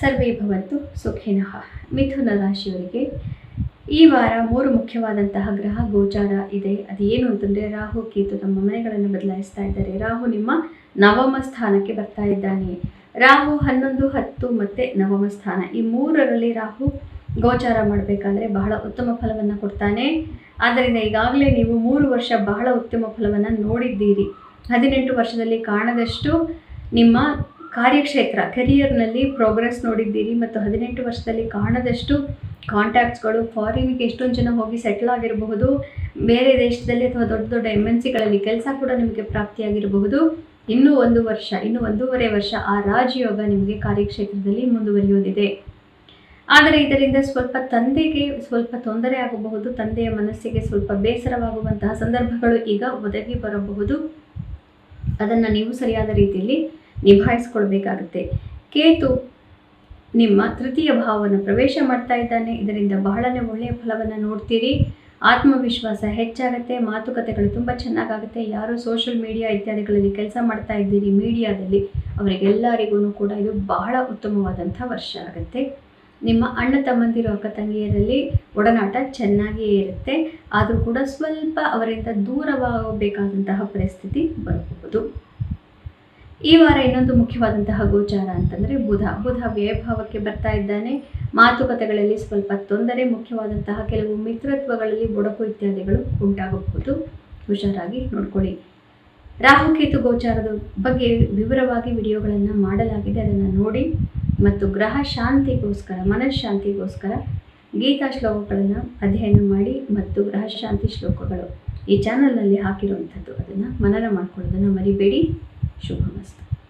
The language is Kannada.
ಸರ್ವೇ ಭವಂತು ಸುಖಿನಃ. ಮಿಥುನ ರಾಶಿಯವರಿಗೆ ಈ ವಾರ ಮೂರು ಮುಖ್ಯವಾದಂತಹ ಗ್ರಹ ಗೋಚಾರ ಇದೆ. ಅದು ಏನು ಅಂತಂದರೆ ರಾಹು, ಕೇತು ತಮ್ಮ ಮನೆಗಳನ್ನು ಬದಲಾಯಿಸ್ತಾ ಇದ್ದಾರೆ. ರಾಹು ನಿಮ್ಮ ನವಮ ಸ್ಥಾನಕ್ಕೆ ಬರ್ತಾ ಇದ್ದಾನೆ. ರಾಹು ಹನ್ನೊಂದು, ಹತ್ತು ಮತ್ತು ನವಮ ಸ್ಥಾನ. ಈ ಮೂರರಲ್ಲಿ ರಾಹು ಗೋಚಾರ ಮಾಡಬೇಕಾದ್ರೆ ಬಹಳ ಉತ್ತಮ ಫಲವನ್ನು ಕೊಡ್ತಾನೆ. ಆದ್ದರಿಂದ ಈಗಾಗಲೇ ನೀವು ಮೂರು ವರ್ಷ ಬಹಳ ಉತ್ತಮ ಫಲವನ್ನು ನೋಡಿದ್ದೀರಿ. ಹದಿನೆಂಟು ವರ್ಷದಲ್ಲಿ ಕಾಣದಷ್ಟು ನಿಮ್ಮ ಕಾರ್ಯಕ್ಷೇತ್ರ ಕೆರಿಯರ್ನಲ್ಲಿ ಪ್ರೋಗ್ರೆಸ್ ನೋಡಿದ್ದೀರಿ ಮತ್ತು ಹದಿನೆಂಟು ವರ್ಷದಲ್ಲಿ ಕಾಣದಷ್ಟು ಕಾಂಟ್ಯಾಕ್ಟ್ಸ್ಗಳು ಫಾರಿನ್ಗೆ ಎಷ್ಟೊಂದು ಜನ ಹೋಗಿ ಸೆಟ್ಲ್ ಆಗಿರಬಹುದು, ಬೇರೆ ದೇಶದಲ್ಲಿ ಅಥವಾ ದೊಡ್ಡ ದೊಡ್ಡ ಎಂ ಎನ್ ಸಿಗಳಲ್ಲಿ ಕೆಲಸ ಕೂಡ ನಿಮಗೆ ಪ್ರಾಪ್ತಿಯಾಗಿರಬಹುದು. ಇನ್ನೂ ಒಂದು ವರ್ಷ, ಇನ್ನೂ ಒಂದೂವರೆ ವರ್ಷ ಆ ರಾಜಯೋಗ ನಿಮಗೆ ಕಾರ್ಯಕ್ಷೇತ್ರದಲ್ಲಿ ಮುಂದುವರಿಯುವುದಿದೆ. ಆದರೆ ಇದರಿಂದ ಸ್ವಲ್ಪ ತಂದೆಗೆ ಸ್ವಲ್ಪ ತೊಂದರೆ ಆಗಬಹುದು, ತಂದೆಯ ಮನಸ್ಸಿಗೆ ಸ್ವಲ್ಪ ಬೇಸರವಾಗುವಂತಹ ಸಂದರ್ಭಗಳು ಈಗ ಒದಗಿ ಬರಬಹುದು. ಅದನ್ನು ನೀವು ಸರಿಯಾದ ರೀತಿಯಲ್ಲಿ ನಿಭಾಯಿಸ್ಕೊಳ್ಬೇಕಾಗುತ್ತೆ. ಕೇತು ನಿಮ್ಮ ತೃತೀಯ ಭಾವವನ್ನು ಪ್ರವೇಶ ಮಾಡ್ತಾ ಇದ್ದಾನೆ. ಇದರಿಂದ ಬಹಳನೇ ಒಳ್ಳೆಯ ಫಲವನ್ನು ನೋಡ್ತೀರಿ. ಆತ್ಮವಿಶ್ವಾಸ ಹೆಚ್ಚಾಗುತ್ತೆ. ಮಾತುಕತೆಗಳು ತುಂಬ ಚೆನ್ನಾಗಾಗುತ್ತೆ. ಯಾರು ಸೋಷಿಯಲ್ ಮೀಡಿಯಾ ಇತ್ಯಾದಿಗಳಲ್ಲಿ ಕೆಲಸ ಮಾಡ್ತಾ ಇದ್ದೀರಿ ಮೀಡಿಯಾದಲ್ಲಿ ಅವರಿಗೆಲ್ಲರಿಗೂ ಕೂಡ ಇದು ಬಹಳ ಉತ್ತಮವಾದಂಥ ವರ್ಷ ಆಗುತ್ತೆ. ನಿಮ್ಮ ಅಣ್ಣ ತಮ್ಮಂದಿರು ಅಕ್ಕ ತಂಗಿಯರಲ್ಲಿ ಒಡನಾಟ ಚೆನ್ನಾಗಿಯೇ ಇರುತ್ತೆ. ಆದರೂ ಕೂಡ ಸ್ವಲ್ಪ ಅವರಿಂದ ದೂರವಾಗಬೇಕಾದಂತಹ ಪರಿಸ್ಥಿತಿ ಬರಬಹುದು. ಈ ವಾರ ಇನ್ನೊಂದು ಮುಖ್ಯವಾದಂತಹ ಗೋಚಾರ ಅಂತಂದರೆ ಬುಧ. ಬುಧ ವ್ಯಯಭಾವಕ್ಕೆ ಬರ್ತಾ ಇದ್ದಾನೆ. ಮಾತುಕತೆಗಳಲ್ಲಿ ಸ್ವಲ್ಪ ತೊಂದರೆ, ಮುಖ್ಯವಾದಂತಹ ಕೆಲವು ಮಿತ್ರತ್ವಗಳಲ್ಲಿ ಬುಡಕು ಇತ್ಯಾದಿಗಳು ಉಂಟಾಗಬಹುದು. ಹುಷಾರಾಗಿ ನೋಡ್ಕೊಳ್ಳಿ. ರಾಹುಕೇತು ಗೋಚಾರದ ಬಗ್ಗೆ ವಿವರವಾಗಿ ವಿಡಿಯೋಗಳನ್ನು ಮಾಡಲಾಗಿದೆ. ಅದನ್ನು ನೋಡಿ ಮತ್ತು ಗ್ರಹ ಶಾಂತಿಗೋಸ್ಕರ ಮನಃಶಾಂತಿಗೋಸ್ಕರ ಗೀತಾ ಶ್ಲೋಕಗಳನ್ನು ಅಧ್ಯಯನ ಮಾಡಿ ಮತ್ತು ಗ್ರಹ ಶಾಂತಿ ಶ್ಲೋಕಗಳು ಈ ಚಾನಲ್ನಲ್ಲಿ ಹಾಕಿರುವಂಥದ್ದು ಅದನ್ನು ಮನನ ಮಾಡ್ಕೊಳ್ಳೋದನ್ನು ಮರಿಬೇಡಿ. শুভমস্ত